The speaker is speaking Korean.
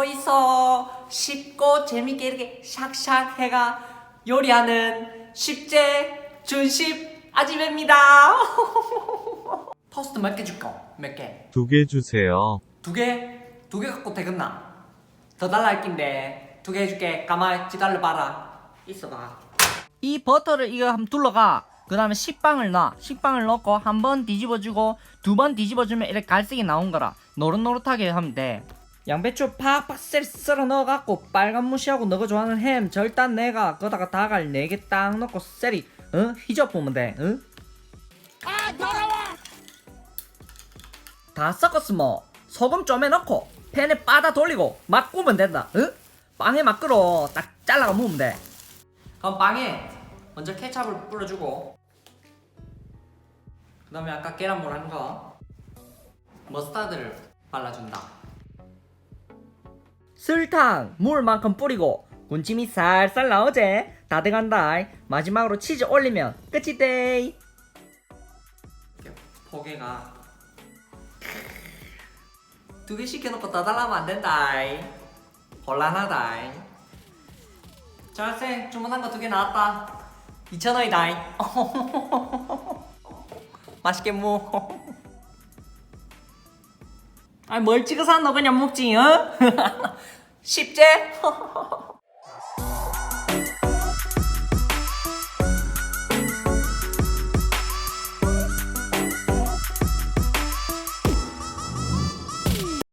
이 샥샥 해가 요리하는 십제 준십 아집입니다. 토스트 몇 개 줄까? 몇 개? 두 개 주세요. 두 개? 두 개 갖고 되겠나? 더 달라 할 낀데 두 개 해줄게 가만히 기다려 봐라 있어봐 이 버터를 이거 한번 둘러가 그 다음에 식빵을 넣어 식빵을 넣고 한 번 뒤집어주고 두 번 뒤집어주면 이렇게 갈색이 나온 거라 노릇노릇하게 하면 돼 양배추 팍팍 썰- 썰어 넣어갖고 빨간 무시하고 너가 좋아하는 햄 절단 내가 거다가 다갈 4개 딱 넣고 셀이 어? 휘저으면 돼. 응? 아 더러워 다 섞었으면 소금 좀 해놓고 팬에 빠다 돌리고 막 구우면 된다. 응? 빵에 막 끓어 딱 잘라가 먹으면 돼. 그럼 빵에 먼저 케찹을 뿌려주고 그 다음에 아까 계란물 한거? 머스타드를 발라준다 설탕 물만큼 뿌리고 군침이 살살 나오지. 다 돼간다. 마지막으로 치즈 올리면 끝이 돼. 이렇게 포개가 두 개 시켜놓고 더 달라면 안 된다. 곤란하다. 잘생 주문한 거 두 개 나왔다. 2,000원이다. 맛있게 먹어 아니 뭘 찍어서 너 그냥 먹지 어? 쉽제?